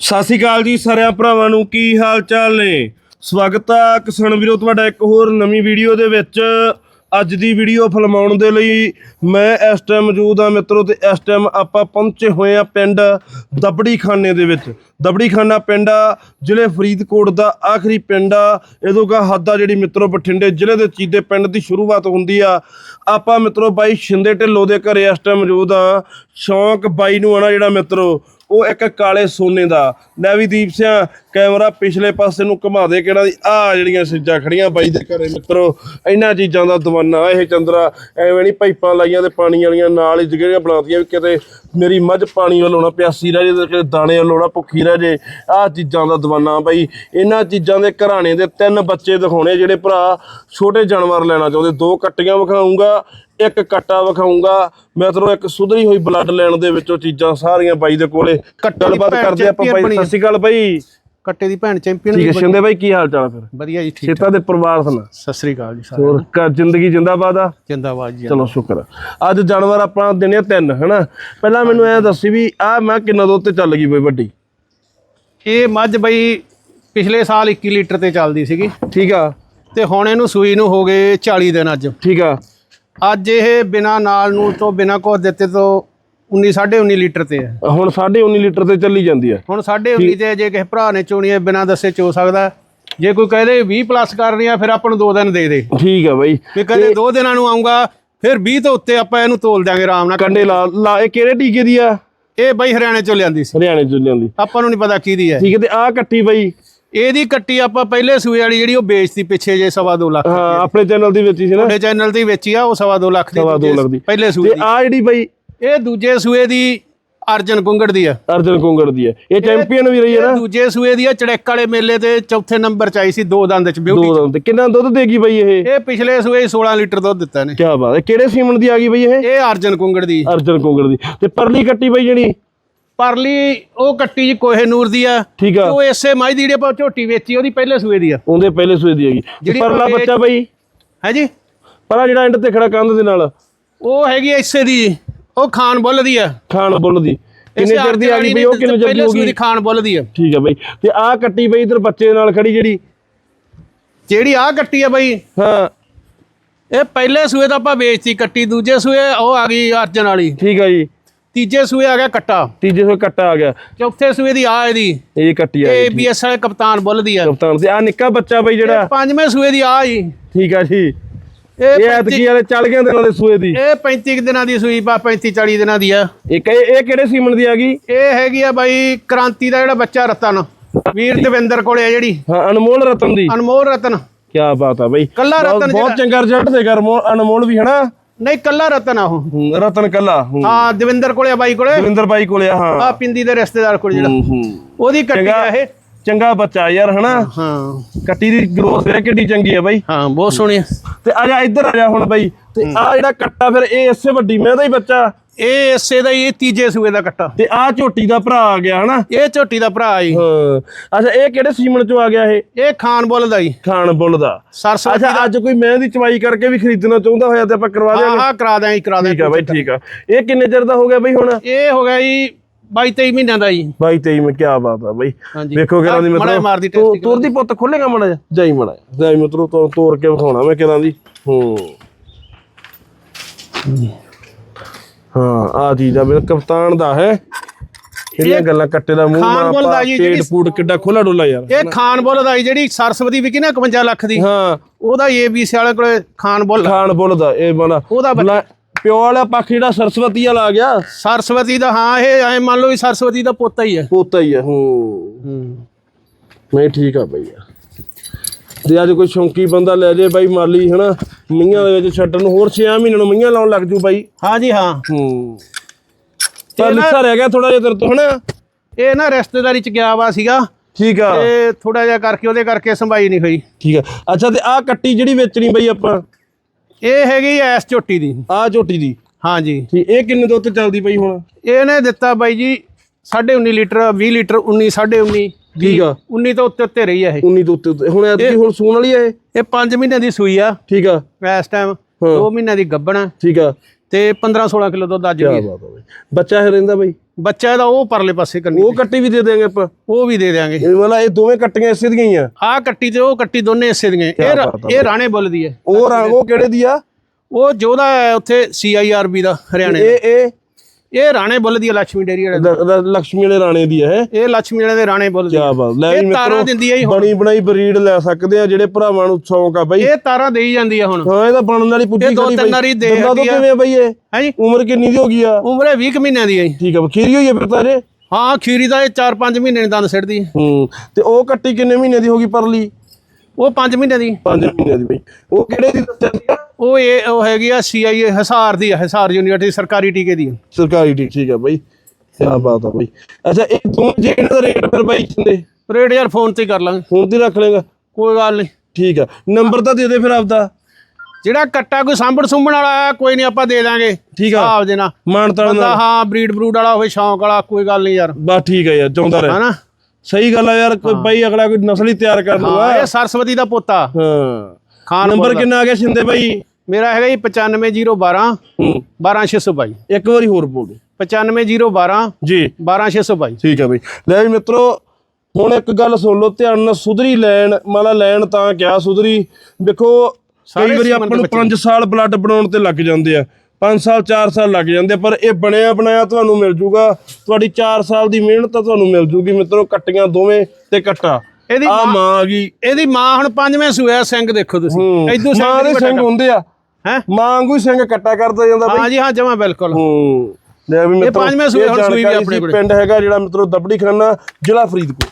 ਸਤਿ ਸ਼੍ਰੀ ਅਕਾਲ ਜੀ ਸਾਰਿਆਂ ਭਰਾਵਾਂ ਨੂੰ, ਕੀ ਹਾਲ ਚਾਲ ਨੇ? ਸਵਾਗਤ ਆ ਕਿਸਾਨ ਵੀਰੋ, ਤੁਹਾਡਾ ਇੱਕ ਹੋਰ ਨਵੀਂ ਵੀਡੀਓ ਦੇ ਵਿੱਚ। ਅੱਜ ਦੀ ਵੀਡੀਓ ਫਿਲਮਾਉਣ ਦੇ ਲਈ ਮੈਂ ਇਸ ਟਾਈਮ ਮੌਜੂਦ ਹਾਂ ਮਿੱਤਰੋ, ਤੇ ਇਸ ਟਾਈਮ ਆਪਾਂ ਪਹੁੰਚੇ ਹੋਏ ਆ ਪਿੰਡ ਦਬੜੀ ਖਾਨੇ ਦੇ ਵਿੱਚ। ਦਬੜੀ ਖਾਨਾ ਪਿੰਡ ਆ, ਜ਼ਿਲ੍ਹੇ ਫਰੀਦਕੋਟ ਦਾ ਆਖਰੀ ਪਿੰਡ ਆ। ਇਹਦੋਂ ਕਾ ਹੱਦ ਆ ਜਿਹੜੀ ਮਿੱਤਰੋ ਬਠਿੰਡੇ ਜ਼ਿਲ੍ਹੇ ਦੇ ਚੀਦੇ ਪਿੰਡ ਦੀ ਸ਼ੁਰੂਆਤ ਹੁੰਦੀ ਆ। ਆਪਾਂ ਮਿੱਤਰੋ ਬਾਈ ਸ਼ਿੰਦੇ ਢਿੱਲੋਂ ਦੇ ਘਰੇ ਇਸ ਟਾਈਮ ਮੌਜੂਦ ਆ। ਸ਼ੌਂਕ ਬਾਈ ਨੂੰ ਆਣਾ ਜਿਹੜਾ ਮਿੱਤਰੋ ਉਹ ਇੱਕ ਕਾਲੇ ਸੋਨੇ ਦਾ। ਲੈ ਵੀ ਦੀਪ ਸਿਆ, ਕੈਮਰਾ ਪਿਛਲੇ ਪਾਸੇ ਨੂੰ ਘੁਮਾ ਦੇ ਕਿਹੜਾ ਦੀ ਆ ਜਿਹੜੀਆਂ ਸਿੱਜਾ ਖੜੀਆਂ ਬਾਈ ਦੇ ਘਰੇ ਮਿੱਤਰੋ, ਇਹਨਾਂ ਚੀਜ਼ਾਂ ਦਾ ਦਵਾਨਾ ਇਹ ਚੰਦਰਾ। ਐਵੇਂ ਨਹੀਂ ਪਾਈਪਾਂ ਲਾਈਆਂ ਤੇ ਪਾਣੀ ਵਾਲੀਆਂ ਨਾਲ ਹੀ ਜਿਹੜੀਆਂ ਬਣਾਤੀਆਂ ਵੀ ਕਿਤੇ ਮੇਰੀ ਮੱਝ ਪਾਣੀ ਵੱਲੋਂ ਨਾ ਪਿਆਸੀ ਰਹਿ ਜੇ ਤੇ ਕਿਤੇ ਦਾਣੇ ਵੱਲੋਂ ਨਾ ਭੁੱਖੀ ਰਹਿ ਜੇ। ਆਹ ਚੀਜ਼ਾਂ ਦਾ ਦਵਾਨਾ ਬਾਈ। ਇਹਨਾਂ ਚੀਜ਼ਾਂ ਦੇ ਘਰਾਣੇ ਦੇ ਤਿੰਨ ਬੱਚੇ ਦਿਖਾਉਣੇ ਜਿਹੜੇ ਭਰਾ ਛੋਟੇ ਜਾਨਵਰ ਲੈਣਾ ਚਾਹੁੰਦੇ। ਦੋ ਕੱਟੀਆਂ ਵਿਖਾਉਂਗਾ ਇੱਕ ਕੱਟਾ ਵਿਖਾਉਂਗਾ। ਮੈਂ ਤਰੋ ਇੱਕ ਸੁਧਰੀ ਹੋਈ ਬਲੱਡ ਲੈਣ ਦੇ ਵਿੱਚੋਂ ਚੀਜ਼ਾਂ ਸਾਰੀਆਂ ਬਾਈ ਦੇ ਕੋਲੇ। ਕੱਟੇ ਦੀ ਗੱਲਬਾਤ ਭੈਣ ਕਰਦੇ ਆਪਾਂ ਬਾਈ ਸਤਿ ਸ਼੍ਰੀ ਅਕਾਲ ਬਾਈ। ਕੱਟੇ ਦੀ ਭੈਣ ਚੈਂਪੀਅਨ ਠੀਕ ਹੈ ਸ਼ਿੰਦੇ ਬਾਈ ਕੀ ਹਾਲ ਚਾਲ ਆ ਫਿਰ? ਵਧੀਆ ਜੀ ਠੀਕ ਸੇਤਾ ਦੇ ਪਰਿਵਾਰ ਸੁਣਾ। ਸਤਿ ਸ੍ਰੀ ਅਕਾਲ ਜੀ ਸਾਰਿਆਂ ਹੋਰ ਘਰ ਜ਼ਿੰਦਗੀ ਜਿੰਦਾਬਾਦ ਆ? ਜਿੰਦਾਬਾਦ ਜੀ ਚਲੋ ਸ਼ੁਕਰ ਆ। ਅੱਜ ਜਾਨਵਰ ਆਪਾਂ ਦਿਨੇ ਆ ਤਿੰਨ ਹਨਾ? ਪਹਿਲਾਂ ਮੈਨੂੰ ਐ ਦੱਸੀ ਵੀ ਆ ਮੈਂ ਕਿੰਨਾ ਦੁੱਧ ਤੇ ਚੱਲ ਗਈ ਬਈ ਵੱਡੀ? ਇਹ ਮੱਝ ਬਈ ਪਿਛਲੇ ਸਾਲ 21 ਲੀਟਰ ਤੇ ਚੱਲਦੀ ਸੀਗੀ। ਠੀਕ ਆ। ਤੇ ਹੁਣ ਇਹਨੂੰ ਸੂਈ ਨੂੰ ਹੋ ਗਏ 40 ਦਿਨ ਅੱਜ। ਠੀਕ ਆ। ਅੱਜ ਇਹ ਬਿਨਾ ਨਾਲ ਨੂੰ ਤੋਂ ਬਿਨਾ ਕੋ ਦਿੱਤੇ ਤੋਂ 19 19.5 ਲੀਟਰ ਤੇ ਹੈ। ਹੁਣ 19.5 ਲੀਟਰ ਤੇ ਚੱਲੀ ਜਾਂਦੀ ਆ ਹੁਣ 19.5 ਤੇ ਜੇ ਕਿਸੇ ਭਰਾ ਨੇ ਚੋਣੀ ਹੈ ਬਿਨਾ ਦੱਸੇ ਚੋ ਸਕਦਾ ਹੈ। ਜੇ ਕੋਈ ਕਹਦੇ 20 ਪਲੱਸ ਕਰ ਰਹੀ ਆ ਫਿਰ ਆਪਾਂ ਨੂੰ 2 ਦਿਨ ਦੇ ਦੇ। ਠੀਕ ਆ ਬਾਈ। ਵੀ ਕਦੇ 2 ਦਿਨਾਂ ਨੂੰ ਆਉਂਗਾ ਫਿਰ 20 ਤੋਂ ਉੱਤੇ ਆਪਾਂ ਇਹਨੂੰ ਤੋਲ ਦਿਆਂਗੇ ਆਰਾਮ ਨਾਲ। ਕੰਡੇ ਲਾ ਲਾ ਇਹ ਕਿਹੜੇ ਟੀਕੇ ਦੀ ਆ? ਇਹ ਬਈ ਹਰਿਆਣੇ ਚੋਂ ਲਿਆਂਦੀ ਸੀ। ਹਰਿਆਣੇ ਚ ਲਿਆਂਦੀ। ਆਪਾਂ ਨੂੰ ਨਹੀਂ ਪਤਾ ਕਿਹਦੀ ਹੈ। ਠੀਕ ਹੈ ਤੇ ਆ ਕੱਟੀ ਬਾਈ। ਇਹਦੀ ਕੱਟੀ ਆਪਾਂ ਪਹਿਲੇ ਸੂਏ ਵਾਲੀ ਜਿਹੜੀ ਉਹ ਵੇਚਤੀ ਪਿੱਛੇ ਜੇ ਸਵਾ ਦੋ ਲੱਖ ਹਾਂ ਆਪਣੇ ਚੈਨਲ ਦੀ ਵਿੱਚ ਸੀ ਨਾ। ਤੁਹਾਡੇ ਚੈਨਲ ਹੀ ਵੇਚੀ ਆ ਉਹ ਸਵਾ ਦੋ ਲੱਖ ਦੀ ਸਵਾ ਦੋ ਦੂਜੇ- ਲੱਖ ਦੀ। ਪਹਿਲੇ ਸੂਏ ਤੇ ਦੀ। ਆ ਜਿਹੜੀ ਬਾਈ ਇਹ ਦੂਜੇ ਸੂਏ ਦੀ ਅਰਜਨ ਕੁੰਗੜ ਦੀ ਆ। ਅਰਜਨ ਕੁੰਗੜ ਦੀ ਹੈ ਇਹ ਚੈਂਪੀਅਨ ਵੀ ਰਹੀ ਹੈ ਨਾ। ਦੂਜੇ ਸੂਏ ਦੀ ਆ ਚੜੈਕ ਵਾਲੇ ਮੇਲੇ ਤੇ ਚੌਥੇ ਨੰਬਰ ਚ ਆਈ ਸੀ ਦੋ ਦੰਦ ਚ ਬਿਊਟੀ ਦੋ ਦੰਦ। ਕਿੰਨਾ ਦੁੱਧ ਦੇਗੀ ਬਾਈ ਇਹ? ਇਹ ਪਿਛਲੇ ਸੂਏ 16 ਲੀਟਰ ਦੁੱਧ ਦਿੱਤਾ ਨੇ ਕੀ ਬਾਤ ਹੈ। ਕਿਹੜੇ ਸੀਮਨ ਦੀ ਆ ਗਈ ਬਾਈ ਇਹ? ਇਹ ਅਰਜਨ ਕੁੰਗੜ ਦੀ। ਅਰਜਨ ਕੁੰਗੜ ਦੀ। ਤੇ ਪਰਲੀ ਕੱਟੀ ਬਾਈ ਜਿਹੜੀ? ਪਰਲੀ ਉਹ ਕੱਟੀ ਜੀ ਕੋਹੇ ਨੂਰ ਦੀ ਆ ਠੀਕ ਆ। ਉਹ ਇਸੇ ਮਾਈ ਦੀ ਜਿਹੜੀ ਆਪਾਂ ਝੋਟੀ ਵੇਚੀ ਉਹਦੀ ਪਹਿਲੇ ਸੂਏ ਦੀ ਆ। ਉਹਦੇ ਪਹਿਲੇ ਸੂਏ ਦੀ ਹੈਗੀ। ਜਿਹੜੀ ਪਰਲਾ ਆਪਾਂ ਬੱਚਾ ਬਾਈ? ਹੈ ਜੀ? ਪਰਾ ਜਿਹੜਾ ਐਂਡ ਤੇ ਖੜਾ ਕੰਧ ਦੇ ਨਾਲ। ਉਹ ਹੈਗੀ ਆ ਇਸੇ ਦੀ ਉਹ ਖਾਨ ਬੁੱਲ ਦੀ ਆ। ਖਾਨ ਬੁੱਲ ਦੀ। ਕਿੰਨੇ ਚਿਰ ਦੀ ਆ ਗਈ ਬਈ? ਉਹ ਕਿੰਨੇ ਚਿਰ ਦੀ ਪਹਿਲੇ ਹੋ ਸੂਏ ਗਈ? ਦੀ ਖਾਨ ਬੁੱਲ ਦੀ ਆ। ਠੀਕ ਆ ਬਾਈ। ਤੇ ਆ ਕੱਟੀ ਬਾਈ ਇਧਰ ਬੱਚੇ ਨਾਲ ਖੜੀ ਜਿਹੜੀ। ਜਿਹੜੀ ਆ ਕੱਟੀ ਆ ਬਈ ਹਾਂ। ਇਹ ਪਹਿਲੇ ਸੂਏ ਤਾਂ ਆਪਾਂ ਵੇਚਤੀ ਕੱਟੀ ਦੂਜੇ ਸੂਏ ਉਹ ਆ ਗਈ ਅਰਜਨ ਵਾਲੀ। ਠੀਕ ਆ ਜੀ। ਤੀਜੇ ਸੂਏ ਆ ਗਿਆ ਕੱਟਾ। ਤੀਜੇ ਸੂਏ ਕੱਟਾ ਆ ਗਿਆ। ਚੌਥੇ ਸੂਏ ਦੀ ਆ ਇਹਦੀ। ਇਹ ਕੱਟੀ ਆ ਇਹ ਬੀਐਸ ਵਾਲੇ ਕਪਤਾਨ ਬੁੱਲ ਦੀ ਆ। ਕਪਤਾਨ ਤੇ ਆ ਨਿੱਕਾ ਬੱਚਾ ਬਾਈ ਜਿਹੜਾ। ਪੰਜਵੇਂ ਸੂਏ ਦੀ ਆ ਜੀ ਠੀਕ ਆ ਜੀ। ਇਹ ਐਤਕੀ ਵਾਲੇ ਚੱਲ ਗਏ ਦਿਨਾਂ ਦੇ ਸੂਏ ਦੀ। ਇਹ 35 ਕੁ ਦਿਨਾਂ ਦੀ ਸੂਈ ਪਾ 35 40 ਦਿਨਾਂ ਦੀ ਆ। ਇੱਕ ਇਹ ਇਹ ਕਿਹੜੇ ਸੀਮਨ ਦੀ ਆ ਗਈ? ਇਹ ਹੈਗੀ ਆ ਬਾਈ ਕ੍ਰਾਂਤੀ ਦਾ ਜਿਹੜਾ ਬੱਚਾ ਰਤਨ। ਵੀਰ ਦਵਿੰਦਰ ਕੋਲੇ ਆ ਜਿਹੜੀ। ਹਾਂ ਅਨਮੋਲ ਰਤਨ ਦੀ। ਅਨਮੋਲ ਰਤਨ। ਕੀ ਬਾਤ ਆ ਬਾਈ। ਕੱਲਾ ਰਤਨ ਬਹੁਤ ਚੰਗਾ ਰਿਜ਼ਲਟ ਦੇਗਾ ਅਨਮੋਲ ਵੀ ਹਨਾ? ਨਹੀਂ ਕੱਲਾ ਰਤਨ ਆ ਉਹ। ਹੂੰ, ਰਤਨ ਕੱਲਾ ਹੂੰ। ਹਾਂ ਦਵਿੰਦਰ ਕੋਲੇ ਆ ਬਾਈ ਕੋਲੇ। ਦਵਿੰਦਰ ਬਾਈ ਕੋਲੇ ਆ ਹਾਂ। ਆ ਪਿੰਦੀ ਦੇ ਰਿਸ਼ਤੇਦਾਰ ਕੋਲ ਜਿਹੜਾ। ਹੂੰ, ਹੂੰ। ਉਹਦੀ ਕੱਟੀ ਆ ਇਹ। ਚੰਗਾ ਬੱਚਾ ਯਾਰ ਹਨਾ? ਹਾਂ। ਕੱਟੀ ਦੀ ਗਰੋਥ ਵੇ ਕਿੱਡੀ ਚੰਗੀ ਆ ਬਾਈ। ਹਾਂ ਬਹੁਤ ਸੋਹਣੀ ਆ। ਤੇ ਆ ਜਾ ਇੱਧਰ ਆ ਜਾ ਹੁਣ ਬਾਈ। ਤੇ ਆ ਜਿਹੜਾ ਕੱਟਾ ਫਿਰ ਇਹ ਇਸੇ ਵੱਡੀ ਮੈਂ ਦਾ ਹੀ ਬੱਚਾ। ਇਹ ਇਸੇ ਦਾ ਹੀ ਇਹ ਤੀਜੇ ਸੂਏ ਦਾ ਕੱਟਾ। ਤੇ ਆ ਝੋਟੀ ਦਾ ਭਰਾ ਆ ਗਿਆ ਹਨਾ? ਇਹ ਝੋਟੀ ਦਾ ਭਰਾ ਜੀ। ਹਾਂ। ਅੱਛਾ ਇਹ ਕਿਹੜੇ ਸੀਮਨ ਚੋਂ ਆ ਗਿਆ ਇਹ? ਇਹ ਖਾਨ ਬੁੱਲ ਦਾ ਜੀ। ਖਾਨ ਬੁੱਲ ਦਾ। ਸਰਸਵਤੀ ਅੱਛਾ ਅੱਜ ਕੋਈ ਮੈਂ ਦੀ ਚਵਾਈ ਕਰਕੇ ਵੀ ਖਰੀਦਣਾ ਚਾਹੁੰਦਾ ਹੋਇਆ ਤੇ ਆਪਾਂ ਕਰਵਾ ਹਾਂ ਦਿਆਂਗੇ। ਹਾਂ ਕਰਾ ਦਿਆਂ ਜੀ ਕਰਾ ਦਿਆਂ ਠੀਕ ਆ ਬਾਈ ਠੀਕ ਆ। ਇਹ ਕਿੰਨੇ ਚਿਰ ਦਾ ਹੋ ਗਿਆ ਬਾਈ ਹੁਣ? ਇਹ ਹੋ ਗਿਆ ਜੀ 22 23 ਮਹੀਨਿਆਂ ਦਾ ਜੀ। ਬਾਈ 23 ਮੈਂ ਕੀ ਬਾਤ ਆ ਬਾਈ। ਵੇਖੋ ਕਿਹਨਾਂ ਦੀ ਆਹ, ਮਾੜਾ ਜਿਹਾ ਮਾਰਦੀ ਤੂੰ ਟੈਸਟਿਕਲ ਤੁਰਦੀ ਪੁੱਤ ਖੋਲੇਗਾ ਮੜਾ ਜਾ ਜਾਈ ਮੜਾ ਜਾਈ ਮਿੱਤਰੋ ਤੋਂ ਤੋੜ ਕੇ ਵਿਖਾਉਣਾ ਮੈਂ ਕਿਹਨਾਂ ਦੀ। ਹੂੰ। ਹਾਂ ਆ ਚੀਜ਼ ਆ ਮੇਰੇ ਕਪਤਾਨ ਦਾ ਹੈ। ਇਹਦੀਆਂ ਗੱਲਾਂ ਕੱਟੇ ਦਾ ਮੂੰਹ ਖਾਨ ਬੁੱਲ ਦਾ ਜੀ ਜਿਹੜੀ- ਫੂਡ ਕਿੱਡਾ ਖੋਲਾ ਡੋਲਾ ਯਾਰ। ਇਹ ਖਾਨ ਬੁੱਲ ਦਾ ਜੀ ਜਿਹੜੀ ਸਰਸਵਤੀ ਵਿਕੀ ਨਾ 51 ਲੱਖ ਦੀ ਹਾਂ। ਉਹਦਾ ਏਬੀਸੀ ਵਾਲੇ ਕੋਲੇ ਖਾਨ ਬੁੱਲ ਖਾਨ ਬੁੱਲ ਦਾ ਇਹ ਬਣਾ। ਉਹਦਾ ਪਿਓ ਵਾਲਾ ਪੱਖ ਜਿਹੜਾ ਸਰਸਵਤੀ ਵਾਲਾ ਆ ਗਿਆ। ਸਰਸਵਤੀ ਦਾ ਹਾਂ ਇਹ ਐ ਮੰਨ ਲਓ ਵੀ ਸਰਸਵਤੀ ਦਾ ਪੋਤਾ ਹੀ ਹੈ। ਪੋਤਾ ਹੀ ਹੂੰ। ਹੂੰ। ਨਹੀਂ ਠੀਕ ਆ ਬਈ ਯਾਰ। ਤੇ ਅੱਜ ਕੋਈ ਸ਼ੌਂਕੀ ਬੰਦਾ ਲੈ ਜੇ ਬਾਈ ਮਾਲੀ ਹਨਾ? ਮੀਆਂ ਦੇ ਵਿੱਚ ਛੱਡਣ ਨੂੰ ਹੋਰ 6 ਮਹੀਨਿਆਂ ਨੂੰ ਮੀਆਂ ਲਾਉਣ ਲੱਗ ਜੂ ਬਾਈ। ਹਾਂ ਜੀ ਹਾਂ। ਹੂੰ। ਪਰ ਲਿਖਾ ਰਹਿ ਗਿਆ ਥੋੜਾ ਜਿਹਾ ਤੇਰੇ ਤੋਂ ਹਨਾ? ਇਹ ਨਾ ਰਿਸ਼ਤੇਦਾਰੀ ਚ ਗਿਆ ਵਾ ਸੀਗਾ। ਠੀਕ ਆ। ਤੇ ਥੋੜਾ ਜਿਹਾ ਕਰਕੇ ਉਹਦੇ ਕਰਕੇ ਸੰਭਾਈ ਨਹੀਂ ਹੋਈ। ਠੀਕ ਆ। ਅੱਛਾ ਤੇ ਆਹ ਕੱਟੀ ਜਿਹੜੀ ਵੇਚਣੀ ਬਈ ਆਪਾਂ? ਇਹ ਹੈਗੀ ਐਸ ਝੋਟੀ ਦੀ। ਆਹ ਝੋਟੀ ਦੀ? ਹਾਂ ਜੀ। ਇਹ ਕਿੰਨੇ ਦੁੱਧ ਚੱਲਦੀ ਪਈ ਹੁਣ? ਇਹਨੇ ਦਿੱਤਾ ਬਾਈ ਜੀ 19.5 ਲੀਟਰ 20 ਲੀਟਰ 19 19.5 ਠੀਕ ਆ? 19 ਤੋਂ ਉੱਤੇ ਉੱਤੇ ਰਹੀ ਆ ਇਹ। 19 ਤੋਂ ਉੱਤੇ ਉੱਤੇ। ਹੁਣ ਐਤਕੀ ਹੁਣ ਸੂਣ ਵਾਲੀ ਆ ਇਹ? ਇਹ 5 ਮਹੀਨਿਆਂ ਦੀ ਸੂਈ ਆ। ਠੀਕ ਆ। ਇਸ ਟਾਈਮ ਹਾਂ। 2 ਮਹੀਨਿਆਂ ਦੀ ਗੱਭਣ ਆ। ਠੀਕ ਆ। ਤੇ 15 16 ਕਿਲੋ ਦੁੱਧ ਅੱਜ ਵੀ ਬੱਚਾ ਹੈ ਰਹਿੰਦਾ ਬਈ। ਬੱਚਾ ਇਹਦਾ ਉਹ ਪਰਲੇ ਪਾਸੇ ਕੰਨੀ ਉਹ ਕੱਟੀ ਵੀ ਦੇ ਦੇਂਗੇ ਆਪਾਂ। ਉਹ ਵੀ ਦੇ ਦਿਆਂਗੇ। ਇਹ ਵਾਲਾ ਇਹ ਦੋਵੇਂ ਕੱਟੀਆਂ ਇਸੇ ਦੀਆਂ ਹੀ ਆ। ਆਹ ਕੱਟੀ ਤੇ ਉਹ ਕੱਟੀ ਦੋਨੇ ਇਸੇ ਦੀਆਂ। ਇਹ ਇਹ ਰਾਣੇ ਬੁੱਲ ਦੀ ਹੈ ਉਹ ਰੰਗ ਉਹ ਕਿਹੜੇ ਦੀ ਆ? ਉਹ ਜੋਦਾ ਉੱਥੇ ਸੀਆਈਆਰਬੀ ਦਾ ਹਰਿਆਣੇ ਦਾ। ਇਹ ਇਹ ਇਹ ਰਾਣੇ ਬੁੱਲ ਦੀ ਲక్ష్ਮੀ ਡੇਰੀ ਵਾਲੇ ਲక్ష్ਮੀ ਵਾਲੇ ਰਾਣੇ ਦੀ ਹੈ ਇਹ। ਲక్ష్ਮੀ ਵਾਲੇ ਦੇ ਰਾਣੇ ਬੁੱਲ ਦੀ। ਕੀ ਬਾਤ ਲੈ ਵੀ ਮਿੱਤਰੋ ਦਿੰਦੀ ਹੈ ਬਣੀ ਬਣਾਈ ਬਰੀਡ ਲੈ ਸਕਦੇ ਆ ਜਿਹੜੇ ਭਰਾਵਾਂ ਨੂੰ ਸ਼ੌਂਕ ਆ ਬਾਈ। ਇਹ ਤਾਰਾ ਦੇਈ ਜਾਂਦੀ ਆ ਹੁਣ। ਹਾਂ ਇਹ ਤਾਂ ਬਣਨ ਵਾਲੀ ਪੁੱਜੀ ਖੜੀ ਬਾਈ। ਦੰਦਾ ਤੋਂ ਕਿਵੇਂ ਬਾਈ ਇਹ? ਹਾਂਜੀ ਉਮਰ ਕਿੰਨੀ ਦੀ ਹੋ ਗਈ ਆ? ਉਮਰ 20 ਕੁ ਮਹੀਨਿਆਂ ਦੀ ਆ ਠੀਕ ਆ ਖੀਰੀ ਹੋਈ ਆ ਫਿਰ ਤਾਂ ਹਾਂ ਖੀਰੀ ਦਾ ਇਹ 4-5 ਮਹੀਨੇ ਦੰਦ ਸਿੱਟਦੀ ਹੂੰ। ਤੇ ਉਹ ਕੱਟੀ ਕਿੰਨੇ ਮਹੀਨੇ ਦੀ ਹੋ ਗਈ ਪਰਲੀ? ਉਹ 5 ਮਹੀਨਿਆਂ ਦੀ। 5 ਮਹੀਨੇ ਦੀ ਬਈ। ਉਹ ਕਿਹੜੇ ਦੀ ਦੱਸਿਆ ਸੀਗਾ? ਉਹ ਇਹ ਉਹ ਹੈਗੀ ਆ ਸੀਆਈਏ ਹਿਸਾਰ ਦੀ ਆ ਹਿਸਾਰ ਯੂਨੀਵਰਸਿਟੀ ਸਰਕਾਰੀ ਟੀਕੇ ਦੀ ਆ। ਸਰਕਾਰੀ ਠੀਕ ਠੀਕ ਆ ਬਈ। ਕੀ ਬਾਤ ਆ ਬਈ। ਅੱਛਾ ਇਹ ਦੋ ਜੇ ਇਹਨਾਂ ਦਾ ਰੇਟ ਫਿਰ ਬਾਈ ਕਿੰਨੇ? ਰੇਟ ਯਾਰ ਫੋਨ ਤੇ ਹੀ ਕਰ ਲਾਂਗੇ। ਹੁਣ ਤੇ ਰੱਖ ਲੇਗਾ ਕੋਈ ਗੱਲ ਨਹੀਂ ਠੀਕ ਆ। ਨੰਬਰ ਤਾਂ ਦੇ ਦੇ ਫਿਰ ਆਪਦਾ। ਜਿਹੜਾ ਕੱਟਾ ਕੋਈ ਸਾਂਭਣ ਸੁੰਭਣ ਵਾਲਾ ਆ, ਕੋਈ ਨਹੀਂ ਆਪਾਂ ਦੇ ਦਾਂਗੇ। ਠੀਕ ਆ। ਆਪ ਦੇ ਨਾਲ। ਮਾਨਤਾਲ ਬੰਦਾ ਨਾਲ। ਹਾਂ ਬਰੀਡ ਬਰੂਡ ਵਾਲਾ ਹੋਵੇ ਸ਼ੌਂਕ ਵਾਲਾ ਕੋਈ ਗੱਲ ਨਹੀਂ ਯਾਰ। ਬਸ ਠੀਕ ਆ ਯਾਰ ਚਾਹੁੰਦਾ ਰਹੇ। ਹਨਾ? ਸਹੀ ਗੱਲ ਆ ਯਾਰ ਕੋਈ ਬਾਈ ਅਗਲਾ ਕੋਈ ਨਸਲ ਹੀ ਤਿਆਰ ਕਰ ਲੂਗਾ ਹਾਂ ਇਹ ਸਰਸਵਤੀ ਦਾ ਪੋਤਾ। ਹਾਂ। ਖਾਨ ਨੰਬਰ। ਕਿੰਨਾ ਆ ਗਿਆ ਸ਼ਿੰਦੇ ਬਾਈ? ਮੇਰਾ ਹੈਗਾ ਜੀ 95012 ਹੂੰ। 12622 ਇੱਕ ਵਾਰੀ ਹੋਰ ਬੋਲ ਦਿਓ। 95012 ਜੀ। 12622 ਠੀਕ ਆ ਬਈ। ਲੈ ਵੀ ਮਿੱਤਰੋ ਹੁਣ ਇੱਕ ਗੱਲ ਸੁਣ ਲਓ ਧਿਆਨ ਨਾਲ ਸੁਧਰੀ ਲੈਣ ਮਾਲਾ ਲੈਣ ਤਾਂ ਕਿਆ ਸੁਧਰੀ। ਦੇਖੋ ਕਈ ਵਾਰੀ ਆਪਾਂ ਨੂੰ 5 ਸਾਲ ਬਲੱਡ ਬਣਾਉਣ ਤੇ ਲੱਗ ਜਾਂਦੇ ਆ। 5 ਸਾਲ 4 ਸਾਲ ਲੱਗ ਜਾਂਦੇ ਪਰ ਇਹ ਬਣਿਆ ਬਣਾਇਆ ਤੁਹਾਨੂੰ ਮਿਲ ਜੂਗਾ। ਤੁਹਾਡੀ 4 ਸਾਲ ਦੀ ਮਿਹਨਤ ਤਾਂ ਤੁਹਾਨੂੰ ਮਿਲ ਜੂਗੀ ਮਿੱਤਰੋ ਕੱਟੀਆਂ ਦੋਵੇਂ ਤੇ ਕੱਟਾ। ਇਹਦੀ ਆ ਮਾਂ- ਆ ਗਈ। ਇਹਦੀ ਮਾਂ ਹੁਣ ਪੰਜਵੇਂ ਸੂਆ ਸਿੰਘ ਦੇਖੋ ਤੁਸੀਂ। ਇਦੋਂ ਮਾਂ ਦੇ ਸਿੰਘ ਹੁੰਦੇ ਆ। ਹੈ? ਮਾਂ ਵਾਂਗੂ ਸਿੰਘ ਕੱਟਾ ਕਰਦਾ ਜਾਂਦਾ ਬਈ। ਹਾਂ ਜੀ ਹਾਂ ਜਮਾ ਬਿਲਕੁਲ। ਹੂੰ। ਲੈ ਵੀ ਮਿੱਤਰੋ ਪੰਜਵੇਂ ਸੂਏ ਇਹ ਹੁਣ ਸੂਈ ਵੀ ਆਪਣੇ ਕੋਲੇ। ਪਿੰਡ ਹੈਗਾ ਜਿਹੜਾ ਮਿੱਤਰੋ ਦਬੜੀ ਖਾਨਾ ਜ਼ਿਲ੍ਹਾ ਫਰੀਦਕੋਟ।